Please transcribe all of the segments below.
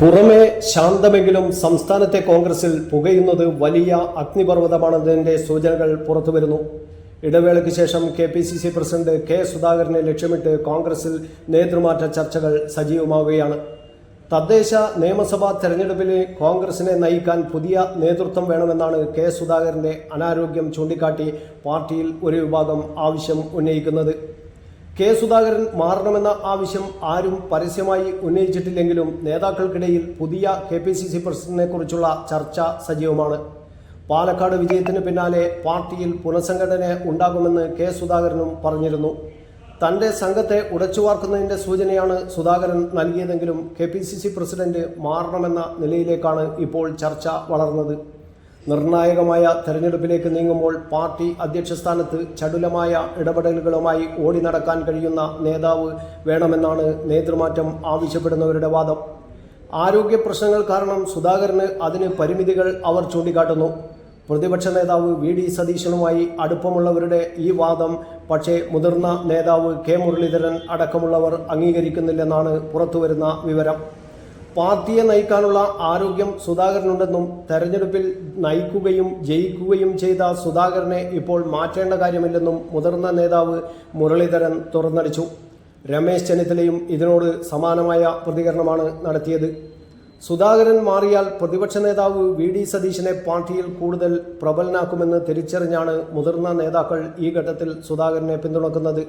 പുറമെ ശാന്തമെങ്കിലും സംസ്ഥാനത്തെ കോൺഗ്രസിൽ പുകയുന്നത് വലിയ അഗ്നിപർവതമാണെന്നതിന്റെ സൂചനകൾ പുറത്തുവരുന്നു. ഇടവേളയ്ക്ക് ശേഷം K P C C president K സുധാകരനെ ലക്ഷ്യമിട്ട് കോൺഗ്രസിൽ നേതൃമാറ്റ ചർച്ചകൾ സജീവമാവുകയാണ്. തദ്ദേശ നിയമസഭാ തെരഞ്ഞെടുപ്പിൽ കോൺഗ്രസിനെ നയിക്കാൻ പുതിയ നേതൃത്വം വേണമെന്നാണ് കെ സുധാകരന്റെ അനാരോഗ്യം ചൂണ്ടിക്കാട്ടി പാർട്ടിയിൽ ഒരു വിഭാഗം ആവശ്യം ഉന്നയിക്കുന്നത്. കെ സുധാകരൻ മാറണമെന്ന ആവശ്യം ആരും പരസ്യമായി ഉന്നയിച്ചിട്ടില്ലെങ്കിലും നേതാക്കൾക്കിടയിൽ പുതിയ കെ പി സി സി പ്രസിഡന്റിനെ കുറിച്ചുള്ള ചർച്ച സജീവമാണ്. പാലക്കാട് വിജയത്തിന് പിന്നാലെ പാർട്ടിയിൽ പുനഃസംഘടന ഉണ്ടാകുമെന്ന് കെ സുധാകരനും പറഞ്ഞിരുന്നു. തന്റെ സംഘത്തെ ഉടച്ചുവാർക്കുന്നതിന്റെ സൂചനയാണ് Sudhakaran നൽകിയതെങ്കിലും K P C C president മാറണമെന്ന നിലയിലേക്കാണ് ഇപ്പോൾ ചർച്ച വളർന്നത്. നിർണായകമായ തെരഞ്ഞെടുപ്പിലേക്ക് നീങ്ങുമ്പോൾ പാർട്ടി അധ്യക്ഷ സ്ഥാനത്ത് ചടുലമായ ഇടപെടലുകളുമായി ഓടി നടക്കാൻ കഴിയുന്ന നേതാവ് വേണമെന്നാണ് നേതൃമാറ്റം ആവശ്യപ്പെടുന്നവരുടെ വാദം. ആരോഗ്യ പ്രശ്നങ്ങൾ കാരണം സുധാകരന് അതിന് പരിമിതികൾ അവർ ചൂണ്ടിക്കാട്ടുന്നു. പ്രതിപക്ഷ നേതാവ് വി ഡി സതീശനുമായി അടുപ്പമുള്ളവരുടെ ഈ വാദം പക്ഷേ മുതിർന്ന നേതാവ് കെ മുരളീധരൻ അടക്കമുള്ളവർ അംഗീകരിക്കുന്നില്ലെന്നാണ് പുറത്തുവരുന്ന വിവരം. പാർട്ടിയെ നയിക്കാനുള്ള ആരോഗ്യം സുധാകരനുണ്ടെന്നും തെരഞ്ഞെടുപ്പിൽ നയിക്കുകയും ജയിക്കുകയും ചെയ്ത സുധാകരനെ ഇപ്പോൾ മാറ്റേണ്ട കാര്യമില്ലെന്നും മുതിർന്ന നേതാവ് മുരളീധരൻ തുറന്നടിച്ചു. രമേശ് ചെന്നിത്തലയും ഇതിനോട് സമാനമായ പ്രതികരണമാണ് നടത്തിയത്. സുധാകരൻ മാറിയാൽ പ്രതിപക്ഷ നേതാവ് വി ഡി സതീശനെ പാർട്ടിയിൽ കൂടുതൽ പ്രബലനാക്കുമെന്ന് തിരിച്ചറിഞ്ഞാണ് മുതിർന്ന നേതാക്കൾ ഈ ഘട്ടത്തിൽ സുധാകരനെ പിന്തുണക്കുന്നത്.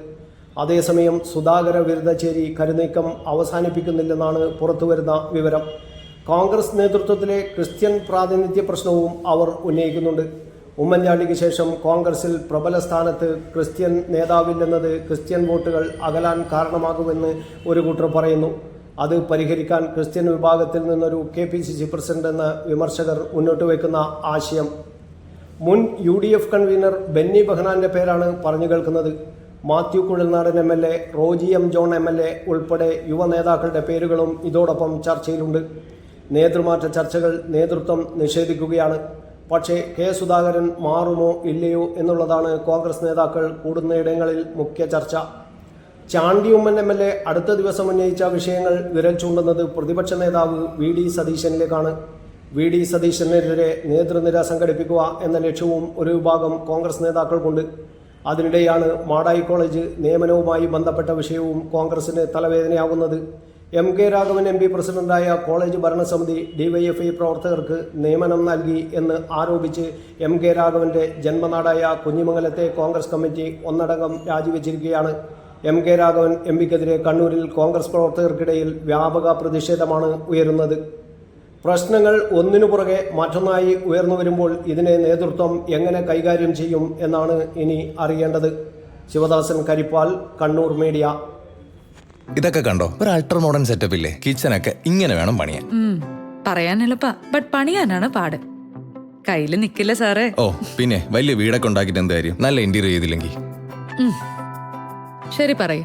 അതേസമയം സുധാകര വിരുദ്ധചേരി കരുനീക്കം അവസാനിപ്പിക്കുന്നില്ലെന്നാണ് പുറത്തുവരുന്ന വിവരം. കോൺഗ്രസ് നേതൃത്വത്തിലെ ക്രിസ്ത്യൻ പ്രാതിനിധ്യ പ്രശ്നവും അവർ ഉന്നയിക്കുന്നുണ്ട്. ഉമ്മൻചാണ്ടിക്ക് ശേഷം കോൺഗ്രസിൽ പ്രബല സ്ഥാനത്ത് ക്രിസ്ത്യൻ നേതാവില്ലെന്നത് ക്രിസ്ത്യൻ വോട്ടുകൾ അകലാൻ കാരണമാകുമെന്ന് ഒരു കൂട്ടർ പറയുന്നു. അത് പരിഹരിക്കാൻ ക്രിസ്ത്യൻ വിഭാഗത്തിൽ നിന്നൊരു K P C C president എന്ന വിമർശകർ മുന്നോട്ട് വയ്ക്കുന്ന ആശയം. മുൻ U D F convener Benny ബഹ്നാന്റെ പേരാണ് പറഞ്ഞു കേൾക്കുന്നത്. Mathew Kuzhalnadan M L A Roji M John M L A ഉൾപ്പെടെ യുവ നേതാക്കളുടെ പേരുകളും ഇതോടൊപ്പം ചർച്ചയിലുണ്ട്. നേതൃമാറ്റ ചർച്ചകൾ നേതൃത്വം നിഷേധിക്കുകയാണ്. പക്ഷേ കെ സുധാകരൻ മാറുമോ ഇല്ലയോ എന്നുള്ളതാണ് കോൺഗ്രസ് നേതാക്കൾ കൂടുന്നയിടങ്ങളിൽ മുഖ്യ ചർച്ച. Chandy Oommen M L A അടുത്ത ദിവസം ഉന്നയിച്ച വിഷയങ്ങൾ വിരൽ ചൂണ്ടുന്നത് പ്രതിപക്ഷ നേതാവ് വി ഡി സതീശനിലേക്കാണ്. വി ഡി സതീശനെതിരെ നേതൃനിര സംഘടിപ്പിക്കുക എന്ന ലക്ഷ്യവും ഒരു വിഭാഗം കോൺഗ്രസ് നേതാക്കൾക്കുണ്ട്. അതിനിടെയാണ് മാടായി കോളേജ് നിയമനവുമായി ബന്ധപ്പെട്ട വിഷയവും കോൺഗ്രസിന് തലവേദനയാകുന്നത്. M K Raghavan M P പ്രസിഡന്റായ കോളേജ് ഭരണസമിതി ഡിവൈഎഫ്ഐ പ്രവർത്തകർക്ക് നിയമനം നൽകി എന്ന് ആരോപിച്ച് എം കെ രാഘവന്റെ ജന്മനാടായ കുഞ്ഞിമംഗലത്തെ കോൺഗ്രസ് കമ്മിറ്റി ഒന്നടങ്കം രാജിവെച്ചിരിക്കുകയാണ്. എം കെ രാഘവൻ എം പിക്കെതിരെ കണ്ണൂരിൽ കോൺഗ്രസ് പ്രവർത്തകർക്കിടയിൽ വ്യാപക പ്രതിഷേധമാണ് ഉയരുന്നത്. പ്രശ്നങ്ങൾ ഒന്നിനു പുറകെ മറ്റൊന്നായി ഉയർന്നു വരുമ്പോൾ ഇതിനെ നേതൃത്വം എങ്ങനെ കൈകാര്യം ചെയ്യും എന്നാണ് ഇനി അറിയേണ്ടത്. ശിവദാസൻ കരിപ്പാൽ കണ്ണൂർ മീഡിയ. ഇതൊക്കെ കണ്ടോ? ഒരു അൾട്രാ മോഡേൺ സെറ്റപ്പ് ഇല്ലേ കിച്ചനൊക്കെ ഇങ്ങനെ വേണം പണിയാൻ. പറയാൻ എളുപ്പ ബട്ട് പണിയാനാണ് പാട്. കയ്യിൽ നിക്കില്ല സാറേ. ഓ പിന്നെ വലിയ വീടൊക്കെ ഉണ്ടാക്കിട്ട് എന്ത് കാര്യം? നല്ല ഇന്റീരിയർ ചെയ്തില്ലെങ്കിൽ. ശരി പറയൂ.